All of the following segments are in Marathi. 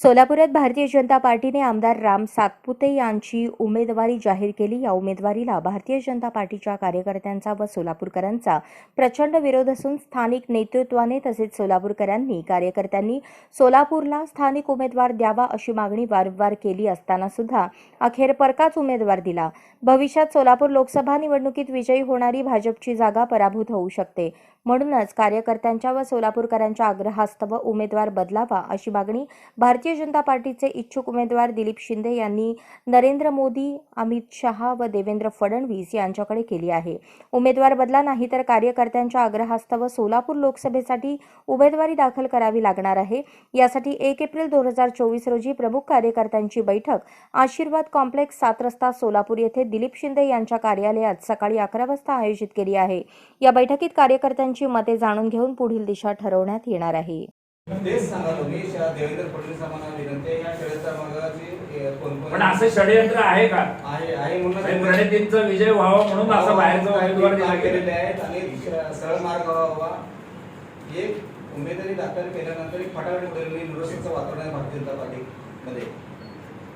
सोलापुरात भारतीय जनता पार्टीने आमदार राम सातपुते यांची उमेदवारी जाहीर केली. या उमेदवारीला भारतीय जनता पार्टीच्या कार्यकर्त्यांचा व सोलापूरकरांचा प्रचंड विरोध असून स्थानिक नेतृत्वाने तसेच सोलापूरकरांनी कार्यकर्त्यांनी सोलापूरला स्थानिक उमेदवार द्यावा अशी मागणी वारंवार केली असताना सुद्धा अखेर परकाच उमेदवार दिला. भविष्यात सोलापूर लोकसभा निवडणुकीत विजयी होणारी भाजपची जागा पराभूत होऊ शकते. म्हणूनच कार्यकर्त्यांच्या व सोलापूरकरांच्या आग्रहास्तव उमेदवार बदलावा अशी मागणी भारतीय जनता पार्टीचे इच्छुक उमेदवार दिलीप शिंदे यांनी नरेंद्र मोदी अमित शहा व देवेंद्र फडणवीस यांच्याकडे केली आहे. उमेदवार बदला नाही तर कार्यकर्त्यांच्या आग्रहास्तव सोलापूर लोकसभेसाठी उमेदवारी दाखल करावी लागणार आहे. यासाठी एक एप्रिल दोन हजार चोवीस रोजी प्रमुख कार्यकर्त्यांची बैठक आशीर्वाद कॉम्प्लेक्स सात रस्ता सोलापूर येथे दिलीप शिंदे यांच्या कार्यालयात सकाळी अकरा वाजता आयोजित केली आहे. या बैठकीत कार्यकर्त्यांची मते जाणून घेऊन पुढील दिशा ठरवण्यात येणार आहे. तेच सांगा तुम्ही देवेंद्र फडणवीस आम्हाला विनंती आहे या षडयंत्र मार्गाची पण असं षडयंत्र आहे का? आहे आहे म्हणून आणि प्रणितींचा विजय व्हावा म्हणून असं बाहेरचा उमेदवार दिला गेलेला आहेत आणि सरळ मार्ग व्हावा. एक उमेदवारी दाखल केल्यानंतर एक फटाफट उडवलेली निरोशनचं वातावरण आहे भारतीय जनता पार्टीमध्ये.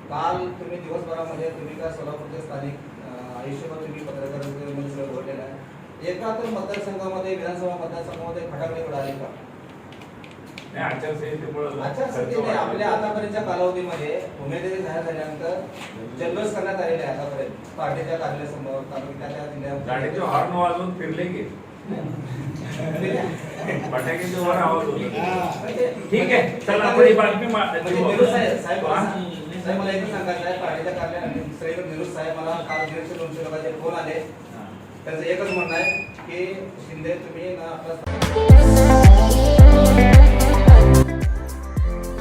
काल तुम्ही दिवसभरामध्ये तुम्ही काय सोलापूरचे स्थानिक आयुष्यभर तुम्ही पत्रकारांमध्ये सगळं बोललेलं आहे. एका तर मतदारसंघामध्ये विधानसभा मतदारसंघामध्ये फटाकडे उडाले का? नाही, आचारसंहितेमुळे आपल्या आतापर्यंतच्या कालावधीमध्ये उमेदवारी जाहीर झाल्यानंतर जल्लोष करण्यात आलेले आतापर्यंत. पार्टीच्या कार्यालयासमोर तालुक्याच्या त्या गाडीचे जिल्ह्यात हॉर्न वाजवून फिरले की. फटाक्याचे वर आवाज होतो. ठीक आहे चला आपण ही बातमी म्हणजे साहेब. मला एकच सांगायचं आहे पार्टीच्या कार्यालयात सगळीकडे निरुज साहेब मला काल दीडशे दोनशे लोकांचे फोन आले. त्यांचं एकच म्हणणं आहे की शिंदे तुम्ही ना आपला